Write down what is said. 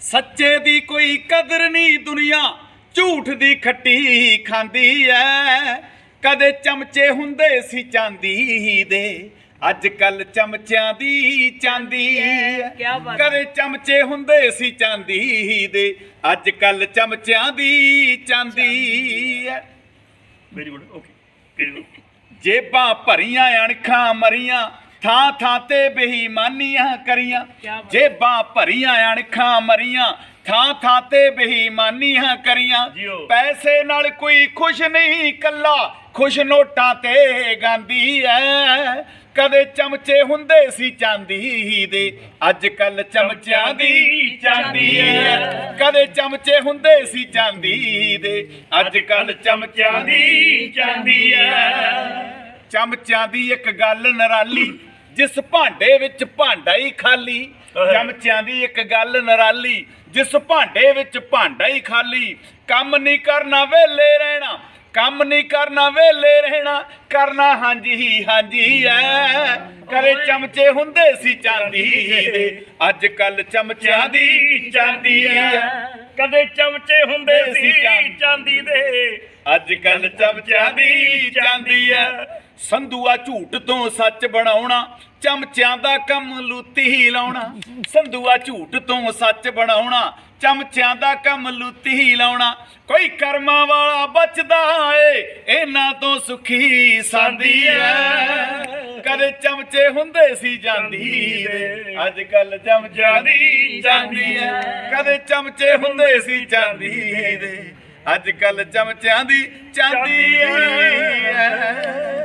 ਸੱਚੇ ਦੀ ਕੋਈ ਕਦਰ ਨਹੀਂ ਦੁਨੀਆ ਝੂਠ ਦੀ ਖੱਟੀ ਖਾਂਦੀ ਐ। ਕਦੇ ਚਮਚੇ ਹੁੰਦੇ ਸੀ ਚਾਂਦੀ ਦੇ ਅੱਜ ਕੱਲ ਚਮਚਿਆਂ ਦੀ ਚਾਂਦੀ ਕਿਆ ਬਾਤ ਕਦੇ ਚਮਚੇ ਹੁੰਦੇ ਸੀ ਚਾਂਦੀ ਦੇ ਅੱਜ ਕੱਲ ਚਮਚਿਆਂ ਦੀ ਚਾਂਦੀ ਐ। ਵੈਰੀ ਗੁੱਡ ਓਕੇ ਜੇਬਾਂ ਭਰੀਆਂ ਅਣਖਾਂ ਮਰੀਆਂ ਥਾਂ ਥਾਂ ਤੇ ਬੇਈਮਾਨੀਆਂ ਕਰੀਆਂ। ਜੇਬਾਂ ਭਰੀਆਂ ਅਣਖਾਂ ਮਰੀਆਂ। ਥਾਂ ਥਾਂ ਤੇ ਬੇਈਮਾਨੀਆਂ ਕਰੀਆਂ। ਪੈਸੇ ਨਾਲ ਕੋਈ ਖੁਸ਼ ਨਹੀਂ ਕੱਲਾ ਖੁਸ਼ ਨੋਟਾਂ ਤੇ ਗਾਂਦੀ ਐ। ਕਦੇ ਚਮਚੇ ਹੁੰਦੇ ਸੀ ਚਾਂਦੀ ਦੇ। ਅੱਜ ਕੱਲ ਚਮਚਿਆਂ ਦੀ ਚਾਂਦੀ ਐ। ਕਦੇ ਚਮਚੇ ਹੁੰਦੇ ਸੀ ਚਾਂਦੀ ਦੇ। ਅੱਜ ਕੱਲ ਚਮਚਿਆਂ ਦੀ ਚਾਂਦੀ ਐ। ਚਮਚਿਆਂ ਦੀ ਇੱਕ ਗੱਲ ਨਰਾਲੀ। ਜਿਸ ਭਾਂਡੇ ਵਿੱਚ ਭਾਂਡਾ ਹੀ ਖਾਲੀ ਚਮਚਿਆਂ ਦੀ ਇੱਕ ਗੱਲ ਨਰਾਲੀ ਜਿਸ ਭਾਂਡੇ ਵਿੱਚ ਭਾਂਡਾ ਹੀ ਖਾਲੀ ਕੰਮ ਨਹੀਂ ਕਰਨਾ ਵੇਲੇ ਰਹਿਣਾ ਕੰਮ ਨਹੀਂ ਕਰਨਾ ਵੇਲੇ ਰਹਿਣਾ ਕਰਨਾ ਹਾਂਜੀ ਹੀ ਹਾਂਜੀ ਐ। ਕਰੇ ਚਮਚੇ ਹੁੰਦੇ ਸੀ ਚਾਂਦੀ ਦੇ ਅੱਜ ਕੱਲ ਚਮਚਿਆਂ ਦੀ ਚਾਂਦੀ ਐ। ਕਦੇ ਚਮਚੇ ਹੁੰਦੇ ਸੀ ਚਾਂਦੀ ਦੇ ਅੱਜ ਕੱਲ ਚਮਚਿਆਂ ਦੀ ਚਾਂਦੀ ਐ। ਸੰਧੂਆ ਝੂਠ ਤੋਂ ਸੱਚ ਬਣਾਉਣਾ, ਚਮਚਿਆਂ ਦਾ ਕੰਮ ਲੁੱਤੀ ਲਾਉਣਾ। ਸੰਧੂਆ ਝੂਠ ਤੋਂ ਸੱਚ ਬਣਾਉਣਾ, ਚਮਚਿਆਂ ਦਾ ਕੰਮ ਲੁੱਤੀ ਲਾਉਣਾ। ਕੋਈ ਕਰਮਾਂ ਵਾਲਾ ਬਚਦਾ ਏ, ਇਹਨਾਂ ਤੋਂ ਸੁਖੀ ਸਾਂਦੀ ਐ। ਕਦੇ ਚਮਚੇ ਹੁੰਦੇ ਸੀ ਜਾਂਦੀ ਦੇ, ਅੱਜ ਕੱਲ ਚਮਚਿਆਂ ਦੀ ਜਾਂਦੀ ਐ। ਕਦੇ ਚਮਚੇ ਹੁੰਦੇ ਸੀ ਜਾਂਦੀ ਦੇ। ਅੱਜ ਕੱਲ ਚਮਚਿਆਂ ਦੀ ਚਾਂਦੀ ਐ